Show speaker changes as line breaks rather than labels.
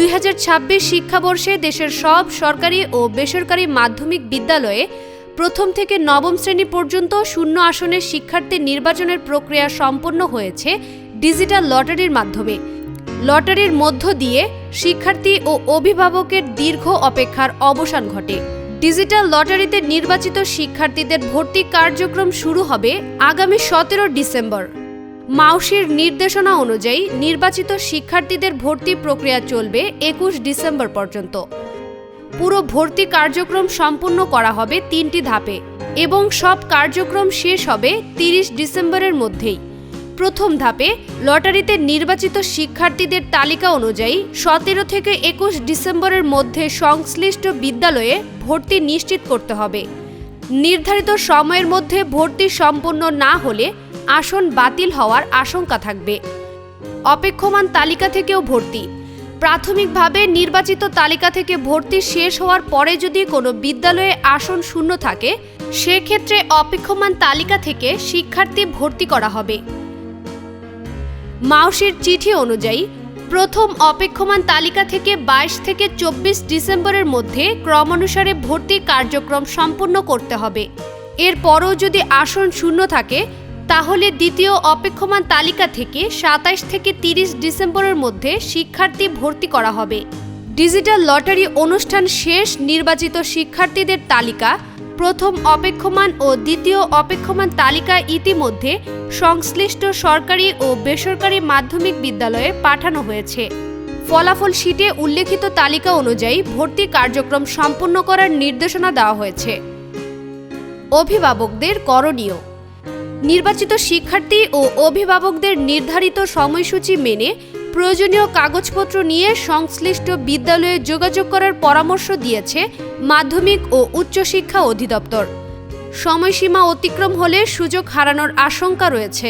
দুই হাজার ছাব্বিশ শিক্ষাবর্ষে দেশের সব সরকারি ও বেসরকারি মাধ্যমিক বিদ্যালয়ে প্রথম থেকে নবম শ্রেণি পর্যন্ত শূন্য আসনের শিক্ষার্থী নির্বাচনের প্রক্রিয়া সম্পন্ন হয়েছে ডিজিটাল লটারির মাধ্যমে। লটারির মধ্য দিয়ে শিক্ষার্থী ও অভিভাবকের দীর্ঘ অপেক্ষার অবসান ঘটে। ডিজিটাল লটারিতে নির্বাচিত শিক্ষার্থীদের ভর্তি কার্যক্রম শুরু হবে আগামী সতেরো ডিসেম্বর। মাউসির নির্দেশনা অনুযায়ী নির্বাচিত শিক্ষার্থীদের ভর্তি প্রক্রিয়া চলবে একুশ ডিসেম্বর পর্যন্ত। পুরো ভর্তি কার্যক্রম সম্পূর্ণ করা হবে তিনটি ধাপে এবং সব কার্যক্রম শেষ হবে তিরিশ ডিসেম্বরের মধ্যেই। প্রথম ধাপে লটারিতে নির্বাচিত শিক্ষার্থীদের তালিকা অনুযায়ী সতেরো থেকে একুশ ডিসেম্বরের মধ্যে সংশ্লিষ্ট বিদ্যালয়ে ভর্তি নিশ্চিত করতে হবে। নির্ধারিত সময়ের মধ্যে ভর্তি সম্পন্ন না হলে আসন বাতিল হওয়ার আশঙ্কা থাকবে। অপেক্ষমান তালিকা থেকেও ভর্তি। প্রাথমিকভাবে নির্বাচিত তালিকা থেকে ভর্তি শেষ হওয়ার পরে যদি কোনো বিদ্যালয়ে আসন শূন্য থাকে, সেক্ষেত্রে অপেক্ষমান তালিকা থেকে শিক্ষার্থী ভর্তি করা হবে। মাউসির চিঠি অনুযায়ী, প্রথম অপেক্ষমান তালিকা থেকে বাইশ থেকে চব্বিশ ডিসেম্বরের মধ্যে ক্রমানুসারে ভর্তি কার্যক্রম সম্পূর্ণ করতে হবে। এরপরও যদি আসন শূন্য থাকে তাহলে দ্বিতীয় অপেক্ষমান তালিকা থেকে সাতাইশ থেকে তিরিশ ডিসেম্বরের মধ্যে শিক্ষার্থী ভর্তি করা হবে। ডিজিটাল লটারি অনুষ্ঠান শেষ, নির্বাচিত শিক্ষার্থীদের তালিকা, প্রথম অপেক্ষমান ও দ্বিতীয় অপেক্ষমান তালিকা ইতিমধ্যে সংশ্লিষ্ট সরকারি ও বেসরকারি মাধ্যমিক বিদ্যালয়ে পাঠানো হয়েছে। ফলাফল শিটে উল্লেখিত তালিকা অনুযায়ী ভর্তি কার্যক্রম সম্পন্ন করার নির্দেশনা দেওয়া হয়েছে। অভিভাবকদের করণীয় নির্বাচিত শিক্ষার্থী ও অভিভাবকদের নির্ধারিত সময়সূচি মেনে প্রয়োজনীয় কাগজপত্র নিয়ে সংশ্লিষ্ট বিদ্যালয়ে যোগাযোগ করার পরামর্শ দিয়েছে মাধ্যমিক ও উচ্চশিক্ষা অধিদপ্তর। সময়সীমা অতিক্রম হলে সুযোগ হারানোর আশঙ্কা রয়েছে।